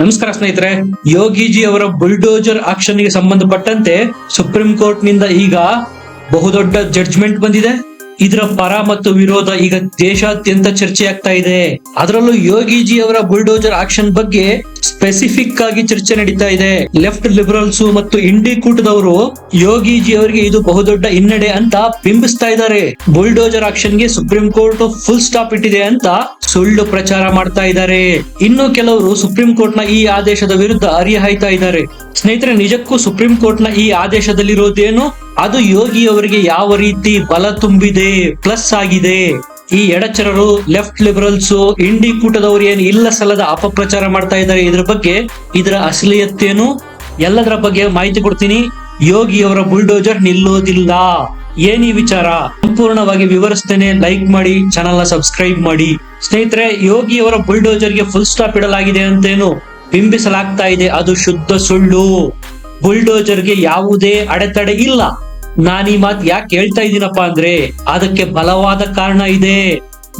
ನಮಸ್ಕಾರ ಸ್ನೇಹಿತರೆ, ಯೋಗಿಜಿ ಅವರ ಬುಲ್ಡೋಜರ್ ಆಕ್ಷನ್ಗೆ ಸಂಬಂಧಪಟ್ಟಂತೆ ಸುಪ್ರೀಂ ಕೋರ್ಟ್ನಿಂದ ಈಗ ಬಹುದೊಡ್ಡ ಜಡ್ಜ್ಮೆಂಟ್ ಬಂದಿದೆ. ಇದರ ಪರ ಮತ್ತು ವಿರೋಧ ಈಗ ದೇಶಾದ್ಯಂತ ಚರ್ಚೆ ಆಗ್ತಾ ಇದೆ. ಅದರಲ್ಲೂ ಯೋಗಿಜಿ ಅವರ ಬುಲ್ಡೋಜರ್ ಆಕ್ಷನ್ ಬಗ್ಗೆ ಸ್ಪೆಸಿಫಿಕ್ ಆಗಿ ಚರ್ಚೆ ನಡೀತಾ ಇದೆ. ಲೆಫ್ಟ್ ಲಿಬರಲ್ಸ್ ಮತ್ತು ಇಂಡಿ ಕೂಟದವರು ಯೋಗಿಜಿ ಅವರಿಗೆ ಇದು ಬಹುದೊಡ್ಡ ಹಿನ್ನಡೆ ಅಂತ ಬಿಂಬಿಸ್ತಾ ಇದ್ದಾರೆ. ಬುಲ್ಡೋಜರ್ ಆಕ್ಷನ್ಗೆ ಸುಪ್ರೀಂ ಕೋರ್ಟ್ ಫುಲ್ ಸ್ಟಾಪ್ ಇಟ್ಟಿದೆ ಅಂತ ಸುಳ್ಳು ಪ್ರಚಾರ ಮಾಡ್ತಾ ಇದ್ದಾರೆ. ಇನ್ನು ಕೆಲವರು ಸುಪ್ರೀಂ ಕೋರ್ಟ್ನ ಈ ಆದೇಶದ ವಿರುದ್ಧ ಅರಿಹಾಯ್ತಾ ಇದ್ದಾರೆ. ಸ್ನೇಹಿತರೆ, ನಿಜಕ್ಕೂ ಸುಪ್ರೀಂ ಕೋರ್ಟ್ನ ಈ ಆದೇಶದಲ್ಲಿರೋದೇನು? ಅದು ಯೋಗಿ ಅವರಿಗೆ ಯಾವ ರೀತಿ ಬಲ ತುಂಬಿದೆ ಪ್ಲಸ್ ಆಗಿದೆ? ಈ ಎಡಚರರು ಲೆಫ್ಟ್ ಲಿಬರಲ್ಸ್ ಇಂಡಿ ಕೂಟದವರು ಏನು ಇಲ್ಲ ಸಲ್ಲದ ಅಪಪ್ರಚಾರ ಮಾಡ್ತಾ ಇದ್ದಾರೆ ಇದ್ರ ಬಗ್ಗೆ, ಇದರ ಅಸಲಿಯತ್ತೇನು? ಎಲ್ಲದರ ಬಗ್ಗೆ ಮಾಹಿತಿ ಕೊಡ್ತೀನಿ. ಯೋಗಿ ಅವರ ಬುಲ್ಡೋಜರ್ ನಿಲ್ಲೋದಿಲ್ಲ. ಏನ್ ವಿಚಾರ? ಸಂಪೂರ್ಣವಾಗಿ ವಿವರಿಸ್ತೇನೆ. ಲೈಕ್ ಮಾಡಿ ಚಾನಲ್ನ ಸಬ್ಸ್ಕ್ರೈಬ್ ಮಾಡಿ. ಸ್ನೇಹಿತರೆ, ಯೋಗಿ ಅವರ ಬುಲ್ಡೋಜರ್ಗೆ ಫುಲ್ ಸ್ಟಾಪ್ ಇಡಲಾಗಿದೆ ಅಂತೇನು ಬಿಂಬಿಸಲಾಗ್ತಾ ಇದೆ. ಅದು ಶುದ್ಧ ಸುಳ್ಳು. ಬುಲ್ಡೋಜರ್ಗೆ ಯಾವುದೇ ಅಡೆತಡೆ ಇಲ್ಲ. ನಾನು ಈ ಮಾತು ಯಾಕೆ ಹೇಳ್ತಾ ಇದ್ದೀನಪ್ಪ ಅಂದ್ರೆ ಅದಕ್ಕೆ ಬಲವಾದ ಕಾರಣ ಇದೆ.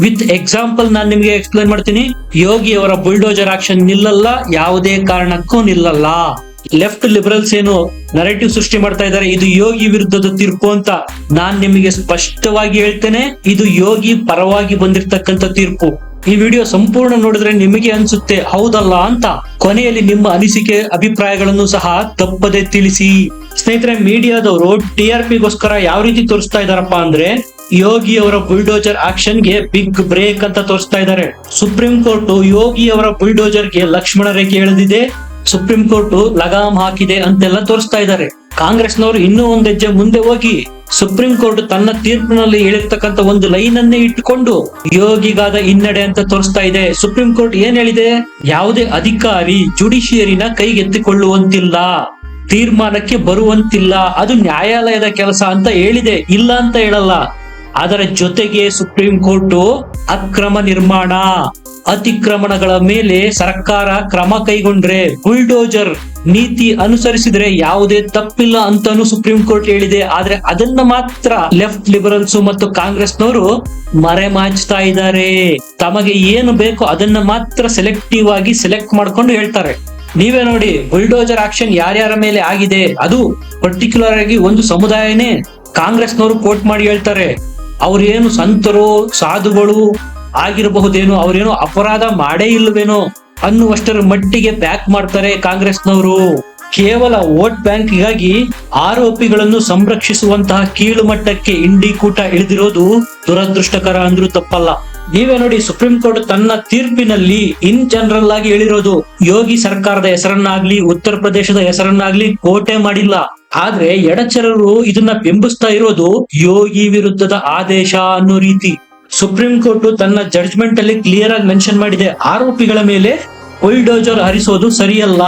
ವಿತ್ ಎಕ್ಸಾಂಪಲ್ ನಾನು ನಿಮಗೆ ಎಕ್ಸ್ಪ್ಲೈನ್ ಮಾಡ್ತೀನಿ. ಯೋಗಿ ಅವರ ಬುಲ್ಡೋಜರ್ ಆಕ್ಷನ್ ನಿಲ್ಲಲ್ಲ, ಯಾವುದೇ ಕಾರಣಕ್ಕೂ ನಿಲ್ಲಲ್ಲ. ಲೆಫ್ಟ್ ಲಿಬರಲ್ಸ್ ಏನು ನರೇಟಿವ್ ಸೃಷ್ಟಿ ಮಾಡ್ತಾ ಇದ್ದಾರೆ, ಇದು ಯೋಗಿ ವಿರುದ್ಧದ ತೀರ್ಪು ಅಂತ ನಾನ್ ನಿಮಗೆ ಸ್ಪಷ್ಟವಾಗಿ ಹೇಳ್ತೇನೆ. ಇದು ಯೋಗಿ ಪರವಾಗಿ ಬಂದಿರತಕ್ಕಂತ ತೀರ್ಪು. ಈ ವಿಡಿಯೋ ಸಂಪೂರ್ಣ ನೋಡಿದ್ರೆ ನಿಮಗೆ ಅನ್ಸುತ್ತೆ, ಹೌದಲ್ಲ ಅಂತ? ಕೊನೆಯಲ್ಲಿ ನಿಮ್ಮ ಅನಿಸಿಕೆ, ಅಭಿಪ್ರಾಯಗಳನ್ನು ಸಹ ತಪ್ಪದೆ ತಿಳಿಸಿ. ಸ್ನೇಹಿತರೆ, ಮೀಡಿಯಾದವರು ಟಿ ಆರ್ ಪಿಗೋಸ್ಕರ ಯಾವ ರೀತಿ ತೋರಿಸ್ತಾ ಇದಾರಪ್ಪ ಅಂದ್ರೆ ಯೋಗಿ ಅವರ ಬುಲ್ಡೋಜರ್ ಆಕ್ಷನ್ಗೆ ಬಿಗ್ ಬ್ರೇಕ್ ಅಂತ ತೋರಿಸ್ತಾ ಇದ್ದಾರೆ. ಸುಪ್ರೀಂ ಕೋರ್ಟ್ ಯೋಗಿ ಅವರ ಬುಲ್ಡೋಜರ್ಗೆ ಲಕ್ಷ್ಮಣ ರೇಖೆ ಎಳೆದಿದೆ. ಸುಪ್ರೀಂ ಕೋರ್ಟ್ ಲಗಾಮ್ ಹಾಕಿದೆ ಅಂತೆಲ್ಲ ತೋರಿಸ್ತಾ ಇದ್ದಾರೆ. ಕಾಂಗ್ರೆಸ್ನವರು ಇನ್ನೂ ಒಂದು ಹೆಜ್ಜೆ ಮುಂದೆ ಹೋಗಿ ಸುಪ್ರೀಂ ಕೋರ್ಟ್ ತನ್ನ ತೀರ್ಪಿನಲ್ಲಿ ಹೇಳಿರ್ತಕ್ಕಂಥ ಒಂದು ಲೈನ್ ಅನ್ನೇ ಇಟ್ಟುಕೊಂಡು ಯೋಗಿಗಾದ ಹಿನ್ನಡೆ ಅಂತ ತೋರಿಸ್ತಾ ಇದೆ. ಸುಪ್ರೀಂ ಕೋರ್ಟ್ ಏನ್ ಹೇಳಿದೆ? ಯಾವುದೇ ಅಧಿಕಾರಿ ಜುಡಿಷಿಯರಿನ ಕೈಗೆತ್ತಿಕೊಳ್ಳುವಂತಿಲ್ಲ. ತೀರ್ಮಾನಕ್ಕೆ ಬರುವಂತಿಲ್ಲ. ಅದು ನ್ಯಾಯಾಲಯದ ಕೆಲಸ ಅಂತ ಹೇಳಿದೆ. ಇಲ್ಲ ಅಂತ ಹೇಳಲ್ಲ. ಅದರ ಜೊತೆಗೆ ಸುಪ್ರೀಂ ಕೋರ್ಟ್ ಅಕ್ರಮ ನಿರ್ಮಾಣ. ಅತಿಕ್ರಮಣಗಳ ಮೇಲೆ ಸರ್ಕಾರ ಕ್ರಮ ಕೈಗೊಂಡ್ರೆ ಬುಲ್ಡೋಜರ್ ನೀತಿ ಅನುಸರಿಸಿದ್ರೆ ಯಾವುದೇ ತಪ್ಪಿಲ್ಲ ಅಂತಾನು ಸುಪ್ರೀಂ ಕೋರ್ಟ್ ಹೇಳಿದೆ. ಆದ್ರೆ ಅದನ್ನ ಮಾತ್ರ ಲೆಫ್ಟ್ ಲಿಬರಲ್ಸ್ ಮತ್ತು ಕಾಂಗ್ರೆಸ್ನವರು ಮರೆಮಾಚ್ತಾ ಇದ್ದಾರೆ. ತಮಗೆ ಏನು ಬೇಕೋ ಅದನ್ನ ಮಾತ್ರ ಸೆಲೆಕ್ಟಿವ್ ಆಗಿ ಸೆಲೆಕ್ಟ್ ಮಾಡ್ಕೊಂಡು ಹೇಳ್ತಾರೆ. ನೀವೇ ನೋಡಿ, ಬುಲ್ಡೋಜರ್ ಆಕ್ಷನ್ ಯಾರ್ಯಾರ ಮೇಲೆ ಆಗಿದೆ? ಅದು ಪರ್ಟಿಕ್ಯುಲರ್ ಆಗಿ ಒಂದು ಸಮುದಾಯನೇ ಕಾಂಗ್ರೆಸ್ನವರು ಕೋಟ್ ಮಾಡಿ ಹೇಳ್ತಾರೆ. ಅವ್ರೇನು ಸಂತರು, ಸಾಧುಗಳು ಆಗಿರಬಹುದೇನೋ, ಅವರೇನೋ ಅಪರಾಧ ಮಾಡೇ ಇಲ್ಲವೇನೋ ಅನ್ನುವಷ್ಟರ ಮಟ್ಟಿಗೆ ಪ್ಯಾಕ್ ಮಾಡ್ತಾರೆ ಕಾಂಗ್ರೆಸ್ನವರು. ಕೇವಲ ವೋಟ್ ಬ್ಯಾಂಕ್ಗಾಗಿ ಆರೋಪಿಗಳನ್ನು ಸಂರಕ್ಷಿಸುವಂತಹ ಕೀಳು ಮಟ್ಟಕ್ಕೆ ಇಂಡಿ ಕೂಟ ಇಳಿದಿರೋದು ದುರದೃಷ್ಟಕರ ಅಂದ್ರೂ ತಪ್ಪಲ್ಲ. ನೀವೇ ನೋಡಿ ಸುಪ್ರೀಂ ಕೋರ್ಟ್ ತನ್ನ ತೀರ್ಪಿನಲ್ಲಿ ಇನ್ ಜನರಲ್ ಆಗಿ ಹೇಳಿರೋದು ಯೋಗಿ ಸರ್ಕಾರದ ಹೆಸರನ್ನಾಗ್ಲಿ, ಉತ್ತರ ಪ್ರದೇಶದ ಹೆಸರನ್ನಾಗ್ಲಿ ಕೋಟೆ ಮಾಡಿಲ್ಲ. ಆದ್ರೆ ಎಡಚರರು ಇದನ್ನ ಬಿಂಬಿಸ್ತಾ ಇರೋದು ಯೋಗಿ ವಿರುದ್ಧದ ಆದೇಶ ಅನ್ನೋ ರೀತಿ. ಸುಪ್ರೀಂ ಕೋರ್ಟ್ ತನ್ನ ಜಡ್ಜ್ಮೆಂಟ್ ಅಲ್ಲಿ ಕ್ಲಿಯರ್ ಆಗಿ ಮೆನ್ಷನ್ ಮಾಡಿದೆ. ಆರೋಪಿಗಳ ಮೇಲೆ ಬುಲ್ಡೋಜರ್ ಹರಿಸೋದು ಸರಿಯಲ್ಲ.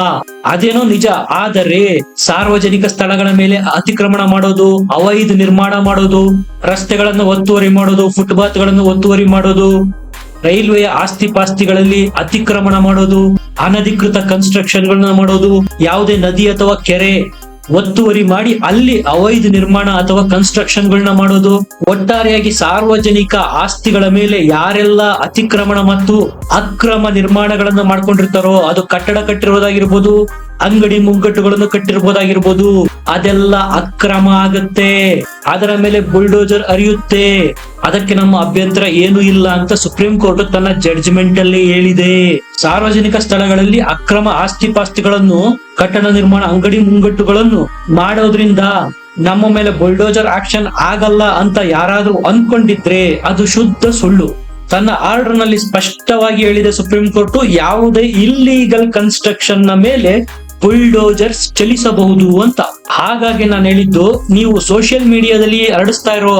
ಅದೇನೋ ನಿಜ. ಆದರೆ ಸಾರ್ವಜನಿಕ ಸ್ಥಳಗಳ ಮೇಲೆ ಅತಿಕ್ರಮಣ ಮಾಡೋದು, ಅವೈಧ ನಿರ್ಮಾಣ ಮಾಡೋದು, ರಸ್ತೆಗಳನ್ನು ಒತ್ತುವರಿ ಮಾಡೋದು ಫುಟ್ಪಾತ್ಗಳನ್ನು ಒತ್ತುವರಿ ಮಾಡೋದು, ರೈಲ್ವೆಯ ಆಸ್ತಿ ಪಾಸ್ತಿಗಳಲ್ಲಿ ಅತಿಕ್ರಮಣ ಮಾಡೋದು, ಅನಧಿಕೃತ ಕನ್ಸ್ಟ್ರಕ್ಷನ್ ಗಳನ್ನ ಮಾಡೋದು, ಯಾವುದೇ ನದಿ ಅಥವಾ ಕೆರೆ. ಒತ್ತುವರಿ ಮಾಡಿ ಅಲ್ಲಿ ಅವೈಧ ನಿರ್ಮಾಣ ಅಥವಾ ಕನ್ಸ್ಟ್ರಕ್ಷನ್ ಗಳನ್ನ ಮಾಡೋದು, ಒಟ್ಟಾರೆಯಾಗಿ ಸಾರ್ವಜನಿಕ ಆಸ್ತಿಗಳ ಮೇಲೆ ಯಾರೆಲ್ಲ ಅತಿಕ್ರಮಣ ಮತ್ತು ಅಕ್ರಮ ನಿರ್ಮಾಣಗಳನ್ನ ಮಾಡ್ಕೊಂಡಿರ್ತಾರೋ ಅದು ಕಟ್ಟಡ ಕಟ್ಟಿರೋದಾಗಿರ್ಬೋದು ಅಂಗಡಿ ಮುಂಗಟ್ಟುಗಳನ್ನು ಕಟ್ಟಿರ್ಬೋದಾಗಿರ್ಬೋದು ಅದೆಲ್ಲ ಅಕ್ರಮ ಆಗತ್ತೆ. ಅದರ ಮೇಲೆ ಬುಲ್ಡೋಜರ್ ಅರಿಯುತ್ತೆ ಅದಕ್ಕೆ ನಮ್ಮ ಅಭ್ಯಂತರ ಏನು ಇಲ್ಲ ಅಂತ ಸುಪ್ರೀಂ ಕೋರ್ಟ್ ತನ್ನ ಜಡ್ಜ್ಮೆಂಟ್ ಅಲ್ಲಿ ಹೇಳಿದೆ. ಸಾರ್ವಜನಿಕ ಸ್ಥಳಗಳಲ್ಲಿ ಅಕ್ರಮ ಆಸ್ತಿ ಪಾಸ್ತಿಗಳನ್ನು ಕಟ್ಟಡ ನಿರ್ಮಾಣ, ಅಂಗಡಿ ಮುಂಗಟ್ಟುಗಳನ್ನು ಮಾಡೋದ್ರಿಂದ ನಮ್ಮ ಮೇಲೆ ಬುಲ್ಡೋಜರ್ ಆಕ್ಷನ್ ಆಗಲ್ಲ ಅಂತ ಯಾರಾದ್ರೂ ಅನ್ಕೊಂಡಿದ್ರೆ ಅದು ಶುದ್ಧ ಸುಳ್ಳು. ತನ್ನ ಆರ್ಡರ್ನಲ್ಲಿ ಸ್ಪಷ್ಟವಾಗಿ ಹೇಳಿದೆ ಸುಪ್ರೀಂ ಕೋರ್ಟ್, ಯಾವುದೇ ಇಲ್ಲೀಗಲ್ ಕನ್ಸ್ಟ್ರಕ್ಷನ್ನ ಮೇಲೆ ಬುಲ್ಡೋಜರ್ಸ್ ಚಲಿಸಬಹುದು ಅಂತ. ಹಾಗಾಗಿ ನಾನು ಹೇಳಿದ್ದು, ನೀವು ಸೋಷಿಯಲ್ ಮೀಡಿಯಾದಲ್ಲಿ ಹರಡಿಸ್ತಾ ಇರೋ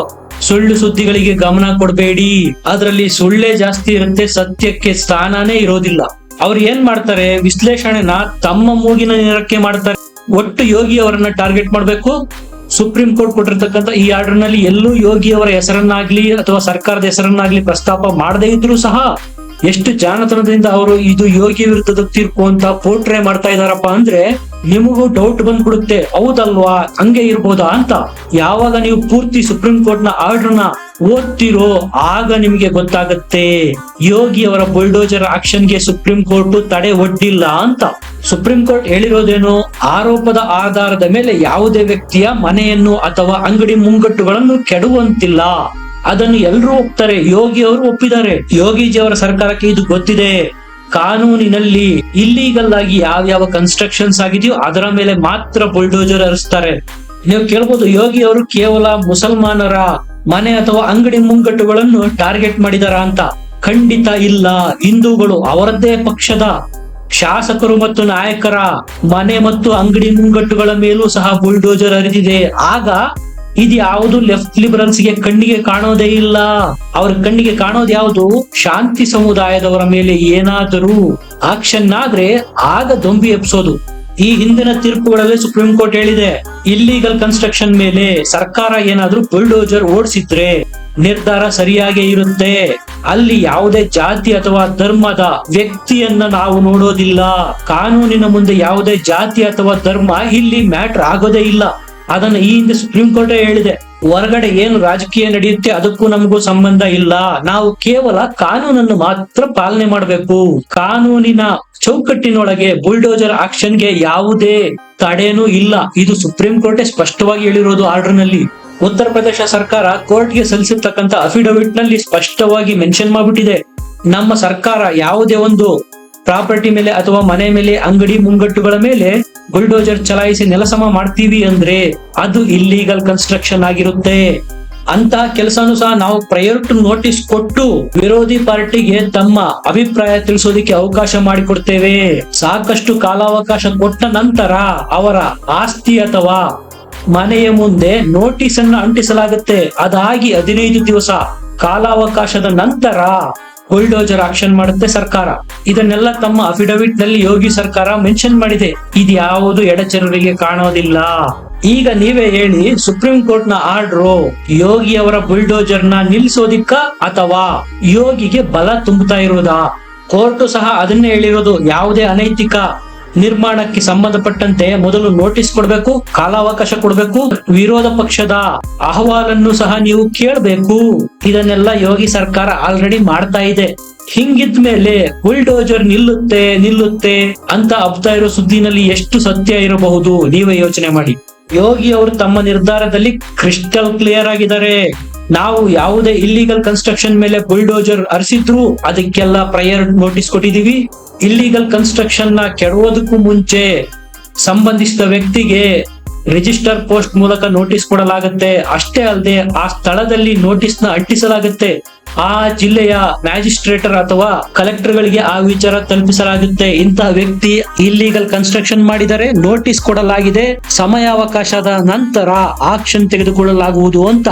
ಸುಳ್ಳು ಸುದ್ದಿಗಳಿಗೆ ಗಮನ ಕೊಡಬೇಡಿ. ಅದರಲ್ಲಿ ಸುಳ್ಳೇ ಜಾಸ್ತಿ ಇರುತ್ತೆ, ಸತ್ಯಕ್ಕೆ ಸ್ಥಾನನೇ ಇರೋದಿಲ್ಲ. ಅವ್ರು ಏನ್ ಮಾಡ್ತಾರೆ, ವಿಶ್ಲೇಷಣೆನ ತಮ್ಮ ಮೂಗಿನ ನೆರಕ್ಕೆ ಮಾಡ್ತಾರೆ. ಒಟ್ಟು ಯೋಗಿ ಅವರನ್ನ ಟಾರ್ಗೆಟ್ ಮಾಡಬೇಕು. ಸುಪ್ರೀಂ ಕೋರ್ಟ್ ಕೊಟ್ಟಿರ್ತಕ್ಕಂಥ ಈ ಆರ್ಡರ್ನಲ್ಲಿ ಎಲ್ಲೂ ಯೋಗಿ ಅವರ ಹೆಸರನ್ನಾಗ್ಲಿ ಅಥವಾ ಸರ್ಕಾರದ ಹೆಸರನ್ನಾಗ್ಲಿ ಪ್ರಸ್ತಾಪ ಮಾಡದೇ ಇದ್ರೂ ಸಹ ಎಷ್ಟು ಜಾಣತನದಿಂದ ಅವರು ಇದು ಯೋಗಿ ವಿರುದ್ಧದ ತೀರ್ಪು ಅಂತ ಪೋರ್ಟ್ರೇ ಮಾಡ್ತಾ ಇದಾರಪ್ಪ ಅಂದ್ರೆ ನಿಮಗೂ ಡೌಟ್ ಬಂದ್ಬಿಡುತ್ತೆ, ಹೌದಲ್ವಾ? ಹಂಗೆ ಇರ್ಬೋದಾ ಅಂತ. ಯಾವಾಗ ನೀವು ಪೂರ್ತಿ ಸುಪ್ರೀಂ ಕೋರ್ಟ್ನ ಆರ್ಡರ್ನ ಓದ್ತಿರೋ ಆಗ ನಿಮ್ಗೆ ಗೊತ್ತಾಗತ್ತೆ. ಯೋಗಿ ಅವರ ಬುಲ್ಡೋಜರ್ ಆಕ್ಷನ್ಗೆ ಸುಪ್ರೀಂ ಕೋರ್ಟ್ ತಡೆ ಒಡ್ಡಿಲ್ಲ ಅಂತ. ಸುಪ್ರೀಂ ಕೋರ್ಟ್ ಹೇಳಿರೋದೇನು? ಆರೋಪದ ಆಧಾರದ ಮೇಲೆ ಯಾವುದೇ ವ್ಯಕ್ತಿಯ ಮನೆಯನ್ನು ಅಥವಾ ಅಂಗಡಿ ಮುಂಗಟ್ಟುಗಳನ್ನು ಕೆಡುವಂತಿಲ್ಲ ಅದನ್ನು ಎಲ್ಲರೂ ಒಪ್ತಾರೆ. ಯೋಗಿ ಅವರು ಒಪ್ಪಿದ್ದಾರೆ. ಯೋಗಿಜಿ ಅವರ ಸರ್ಕಾರಕ್ಕೆ ಇದು ಗೊತ್ತಿದೆ. ಕಾನೂನಿನಲ್ಲಿ ಇಲ್ಲೀಗಲ್ ಆಗಿ ಯಾವ್ಯಾವ ಕನ್ಸ್ಟ್ರಕ್ಷನ್ಸ್ ಆಗಿದೆಯೋ ಅದರ ಮೇಲೆ ಮಾತ್ರ ಬುಲ್ಡೋಜರ್ ಹರಿಸ್ತಾರೆ. ನೀವು ಕೇಳ್ಬೋದು, ಯೋಗಿ ಅವರು ಕೇವಲ ಮುಸಲ್ಮಾನರ ಮನೆ ಅಥವಾ ಅಂಗಡಿ ಮುಂಗಟ್ಟುಗಳನ್ನು ಟಾರ್ಗೆಟ್ ಮಾಡಿದಾರ ಅಂತ. ಖಂಡಿತ ಇಲ್ಲ. ಹಿಂದೂಗಳು ಅವರದ್ದೇ ಪಕ್ಷದ. ಶಾಸಕರು ಮತ್ತು ನಾಯಕರ ಮನೆ ಮತ್ತು ಅಂಗಡಿ ಮುಂಗಟ್ಟುಗಳ ಮೇಲೂ ಸಹ ಬುಲ್ಡೋಜರ್ ಹರಿದಿದೆ. ಆಗ ಇದು ಯಾವುದು ಲೆಫ್ಟ್ ಲಿಬರಲ್ಸ್ಗೆ ಕಣ್ಣಿಗೆ ಕಾಣೋದೇ ಇಲ್ಲ? ಅವ್ರ ಕಣ್ಣಿಗೆ ಕಾಣೋದು ಯಾವುದು? ಶಾಂತಿ ಸಮುದಾಯದವರ ಮೇಲೆ ಏನಾದರೂ ಆಕ್ಷನ್ ಆದ್ರೆ ಆಗ ದೊಂಬಿ ಎಬ್ಸೋದು. ಈ ಹಿಂದಿನ ತೀರ್ಪುಗಳಲ್ಲಿ ಸುಪ್ರೀಂ ಕೋರ್ಟ್ ಹೇಳಿದೆ ಇಲ್ಲಿಗಲ್ ಕನ್ಸ್ಟ್ರಕ್ಷನ್ ಮೇಲೆ ಸರ್ಕಾರ ಏನಾದ್ರೂ ಬುಲ್ಡೋಜರ್ ಓಡಿಸಿದ್ರೆ ನಿರ್ಧಾರ ಸರಿಯಾಗೇ ಇರುತ್ತೆ. ಅಲ್ಲಿ ಯಾವುದೇ ಜಾತಿ ಅಥವಾ ಧರ್ಮದ ವ್ಯಕ್ತಿಯನ್ನ ನಾವು ನೋಡೋದಿಲ್ಲ. ಕಾನೂನಿನ ಮುಂದೆ ಯಾವುದೇ ಜಾತಿ ಅಥವಾ ಧರ್ಮ ಇಲ್ಲಿ ಮ್ಯಾಟರ್ ಆಗೋದೇ ಇಲ್ಲ. ಅದನ್ನ ಈ ಹಿಂದೆ ಸುಪ್ರೀಂ ಕೋರ್ಟ್ ಹೇಳಿದೆ, ಹೊರಗಡೆ ಏನು ರಾಜಕೀಯ ನಡೆಯುತ್ತೆ ಅದಕ್ಕೂ ನಮಗೂ ಸಂಬಂಧ ಇಲ್ಲ. ನಾವು ಕೇವಲ ಕಾನೂನನ್ನು ಮಾತ್ರ ಪಾಲನೆ ಮಾಡಬೇಕು. ಕಾನೂನಿನ ಚೌಕಟ್ಟಿನೊಳಗೆ ಬುಲ್ಡೋಜರ್ ಆಕ್ಷನ್ಗೆ ಯಾವುದೇ ತಡೆನೂ ಇಲ್ಲ. ಇದು ಸುಪ್ರೀಂ ಕೋರ್ಟೇ ಸ್ಪಷ್ಟವಾಗಿ ಹೇಳಿರೋದು ಆರ್ಡರ್ನಲ್ಲಿ ಉತ್ತರ ಪ್ರದೇಶ ಸರ್ಕಾರ ಕೋರ್ಟ್ಗೆ ಸಲ್ಲಿಸಿರ್ತಕ್ಕಂಥ ಅಫಿಡವಿಟ್ನಲ್ಲಿ ಸ್ಪಷ್ಟವಾಗಿ ಮೆನ್ಷನ್ ಮಾಡ್ಬಿಟ್ಟಿದೆ. ನಮ್ಮ ಸರ್ಕಾರ ಯಾವುದೇ ಒಂದು ಪ್ರಾಪರ್ಟಿ ಮೇಲೆ ಅಥವಾ ಮನೆ ಮೇಲೆ, ಅಂಗಡಿ ಮುಂಗಟ್ಟುಗಳ ಮೇಲೆ ಬುಲ್ಡೋಜರ್ ಚಲಾಯಿಸಿ ನೆಲಸಮ ಮಾಡ್ತೀವಿ ಅಂದ್ರೆ ಅದು ಇಲ್ಲೀಗಲ್ ಕನ್ಸ್ಟ್ರಕ್ಷನ್ ಆಗಿರುತ್ತೆ. ಅಂತ ಕೆಲಸನೂ ಸಹ ನಾವು ಪ್ರಯರ್ ಟು ನೋಟಿಸ್ ಕೊಟ್ಟು ವಿರೋಧಿ ಪಾರ್ಟಿಗೆ ತಮ್ಮ ಅಭಿಪ್ರಾಯ ತಿಳಿಸೋದಿಕ್ಕೆ ಅವಕಾಶ ಮಾಡಿಕೊಡ್ತೇವೆ. ಸಾಕಷ್ಟು ಕಾಲಾವಕಾಶ ಕೊಟ್ಟ ನಂತರ ಅವರ ಆಸ್ತಿ ಅಥವಾ ಮನೆಯ ಮುಂದೆ ನೋಟಿಸ್ ಅನ್ನು ಅಂಟಿಸಲಾಗುತ್ತೆ. ಅದಾಗಿ ಹದಿನೈದು ದಿವಸ ಕಾಲಾವಕಾಶದ ನಂತರ ಬುಲ್ಡೋಜರ್ ಆಕ್ಷನ್ ಮಾಡುತ್ತೆ ಸರ್ಕಾರ. ಇದನ್ನೆಲ್ಲ ತಮ್ಮ ಅಫಿಡವಿಟ್ನಲ್ಲಿ ಯೋಗಿ ಸರ್ಕಾರ ಮೆನ್ಷನ್ ಮಾಡಿದೆ. ಇದು ಯಾವುದು ಎಡಚರರಿಗೆ ಕಾಣೋದಿಲ್ಲ. ಈಗ ನೀವೇ ಹೇಳಿ ಸುಪ್ರೀಂ ಕೋರ್ಟ್ನ ಆರ್ಡರ್ ಯೋಗಿ ಅವರ ಬುಲ್ಡೋಜರ್ನ ನಿಲ್ಸೋದಿಕ್ಕ ಅಥವಾ ಯೋಗಿಗೆ ಬಲ ತುಂಬುತ್ತಾ ಇರೋದಾ ಕೋರ್ಟ್ ಸಹ ಅದನ್ನೇ ಹೇಳಿರೋದು ಯಾವುದೇ ಅನೈತಿಕ ನಿರ್ಮಾಣಕ್ಕೆ ಸಂಬಂಧಪಟ್ಟಂತೆ ಮೊದಲು ನೋಟಿಸ್ ಕೊಡಬೇಕು, ಕಾಲಾವಕಾಶ ಕೊಡಬೇಕು, ವಿರೋಧ ಪಕ್ಷದ ಅಹವಾಲನ್ನು ಸಹ ನೀವು ಕೇಳಬೇಕು. ಇದನ್ನೆಲ್ಲ ಯೋಗಿ ಸರ್ಕಾರ ಆಲ್ರೆಡಿ ಮಾಡ್ತಾ ಇದೆ. ಹಿಂಗಿದ್ಮೇಲೆ ಬುಲ್ಡೋಜರ್ ನಿಲ್ಲುತ್ತೆ ನಿಲ್ಲುತ್ತೆ ಅಂತ ಅಬ್ತಾ ಇರೋ ಸುದ್ದಿನಲ್ಲಿ ಎಷ್ಟು ಸತ್ಯ ಇರಬಹುದು? ನೀವೇ ಯೋಚನೆ ಮಾಡಿ. ಯೋಗಿ ಅವರು ತಮ್ಮ ನಿರ್ಧಾರದಲ್ಲಿ ಕ್ರಿಸ್ಟಲ್ ಕ್ಲಿಯರ್ ಆಗಿದ್ದಾರೆ. ನಾವು ಯಾವುದೇ ಇಲ್ಲಿಗಲ್ ಕನ್ಸ್ಟ್ರಕ್ಷನ್ ಮೇಲೆ ಬುಲ್ಡೋಜರ್ ಅರಿಸಿದ್ರು ಅದಕ್ಕೆಲ್ಲ ಪ್ರಯರ್ ನೋಟಿಸ್ ಕೊಟ್ಟಿದೀವಿ ಇಲ್ಲಿಗಲ್ ಕನ್ಸ್ಟ್ರಕ್ಷನ್ನ ಕೆಡುವುದಕ್ಕೂ ಮುಂಚೆ ಸಂಬಂಧಿಸಿದ ವ್ಯಕ್ತಿಗೆ ರಿಜಿಸ್ಟರ್ ಪೋಸ್ಟ್ ಮೂಲಕ ನೋಟಿಸ್ ಕೊಡಲಾಗುತ್ತೆ. ಅಷ್ಟೇ ಅಲ್ಲದೆ ಆ ಸ್ಥಳದಲ್ಲಿ ನೋಟಿಸ್ನ ಅಂಟಿಸಲಾಗುತ್ತೆ. ಆ ಜಿಲ್ಲೆಯ ಮ್ಯಾಜಿಸ್ಟ್ರೇಟರ್ ಅಥವಾ ಕಲೆಕ್ಟರ್ ಗಳಿಗೆ ಆ ವಿಚಾರ ತಲುಪಿಸಲಾಗುತ್ತೆ. ಇಂತಹ ವ್ಯಕ್ತಿ ಇಲ್ಲಿಗಲ್ ಕನ್ಸ್ಟ್ರಕ್ಷನ್ ಮಾಡಿದರೆ ನೋಟಿಸ್ ಕೊಡಲಾಗಿದೆ. ಸಮಯಾವಕಾಶದ ನಂತರ ಆಕ್ಷನ್ ತೆಗೆದುಕೊಳ್ಳಲಾಗುವುದು ಅಂತ.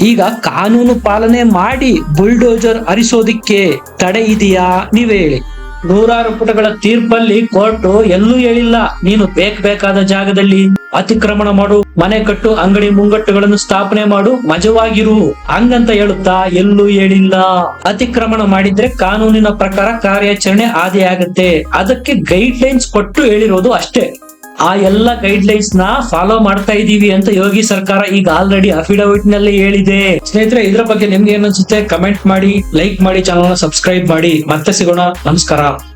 ಈಗ ಕಾನೂನು ಪಾಲನೆ ಮಾಡಿ ಬುಲ್ಡೋಜರ್ ಹರಿಸೋದಿಕ್ಕೆ ತಡೆ ಇದೆಯಾ ನೀವೇ? ಹೇಳಿ ನೂರಾರು ಪುಟಗಳ ತೀರ್ಪಲ್ಲಿ ಕೋರ್ಟ್ ಎಲ್ಲೂ ಹೇಳಿಲ್ಲ. ನೀನು ಬೇಕ ಬೇಕಾದ ಜಾಗದಲ್ಲಿ ಅತಿಕ್ರಮಣ ಮಾಡು, ಮನೆ ಕಟ್ಟು, ಅಂಗಡಿ ಮುಂಗಟ್ಟುಗಳನ್ನು ಸ್ಥಾಪನೆ ಮಾಡು, ಮಜವಾಗಿರು. ಹಂಗಂತ ಹೇಳುತ್ತಾ ಎಲ್ಲೂ ಹೇಳಿಲ್ಲ. ಅತಿಕ್ರಮಣ ಮಾಡಿದ್ರೆ ಕಾನೂನಿನ ಪ್ರಕಾರ ಕಾರ್ಯಾಚರಣೆ ಆಗುತ್ತೆ ಅದಕ್ಕೆ ಗೈಡ್ ಲೈನ್ಸ್ ಕೊಟ್ಟು ಹೇಳಿರೋದು ಅಷ್ಟೇ. ಆ ಎಲ್ಲ ಗೈಡ್ ಲೈನ್ಸ್ನ ಫಾಲೋ ಮಾಡ್ತಾ ಇದೀವಿ ಅಂತ ಯೋಗಿ ಸರ್ಕಾರ ಈಗ ಆಲ್ರೆಡಿ ಅಫಿಡವಿಟ್ನಲ್ಲಿ ಹೇಳಿದೆ. ಸ್ನೇಹಿತರೆ, ಇದ್ರ ಬಗ್ಗೆ ನಿಮ್ಗೆ ಏನನ್ಸುತ್ತೆ ಕಮೆಂಟ್ ಮಾಡಿ ಲೈಕ್ ಮಾಡಿ ಚಾನಲ್ ಸಬ್ಸ್ಕ್ರೈಬ್ ಮಾಡಿ. ಮತ್ತೆ ಸಿಗೋಣ. ನಮಸ್ಕಾರ.